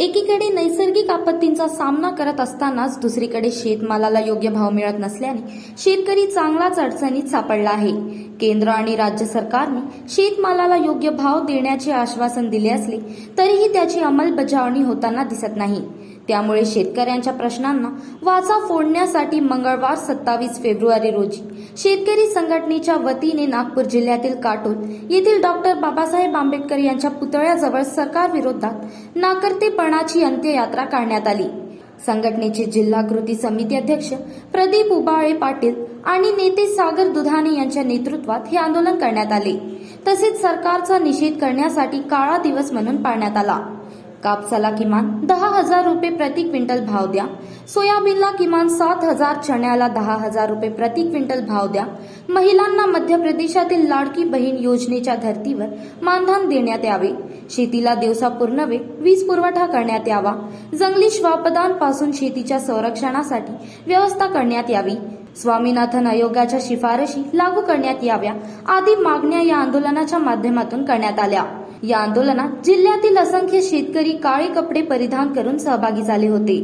एकीकडे नैसर्गिक आपत्तींचा सामना करत असतानाच दुसरीकडे शेतमालाला योग्य भाव मिळत नसल्याने शेतकरी चांगलाच अडचणीत सापडला आहे. केंद्र आणि राज्य सरकारने शेतमालाला योग्य भाव देण्याचे आश्वासन दिले असले तरीही त्याची अंमलबजावणी होताना दिसत नाही. त्यामुळे शेतकऱ्यांच्या प्रश्नांना वाचा फोडण्यासाठी मंगळवार सत्तावीस फेब्रुवारी रोजी शेतकरी संघटनेच्या वतीने नागपूर जिल्ह्यातील काटोल येथील डॉक्टर बाबासाहेब आंबेडकर यांच्या पुतळ्याजवळ सरकार विरोधात नाकर्तेपणाची अंत्ययात्रा काढण्यात आली. संघटनेचे जिल्हा कृती समिती अध्यक्ष प्रदीप उबाळे पाटील आणि नेते सागर दुधाने यांच्या नेतृत्वात हे आंदोलन करण्यात आले. तसेच सरकारचा निषेध करण्यासाठी काळा दिवस म्हणून पाळण्यात आला. कापसाला किमान दहा हजार रुपये प्रति क्विंटल भाव द्या. सोयाबीनला किमान सात हजार चण्याला दहा हजार रुपये प्रति क्विंटल भाव द्या. महिलांना मध्य प्रदेशातील लाडकी बहीण योजनेच्या धर्तीवर मानधन देण्यात यावे. शेतीला दिवसा पूर्णवे वीज पुरवठा करण्यात यावा. जंगली श्वापदांपासून शेतीच्या संरक्षणासाठी व्यवस्था करण्यात यावी. स्वामीनाथन आयोगाच्या शिफारशी लागू करण्यात याव्या. आदी मागण्या या आंदोलनाच्या माध्यमातून करण्यात आल्या. या आंदोलनात जिल्ह्यातील असंख्य शेतकरी काळे कपडे परिधान करून सहभागी झाले होते.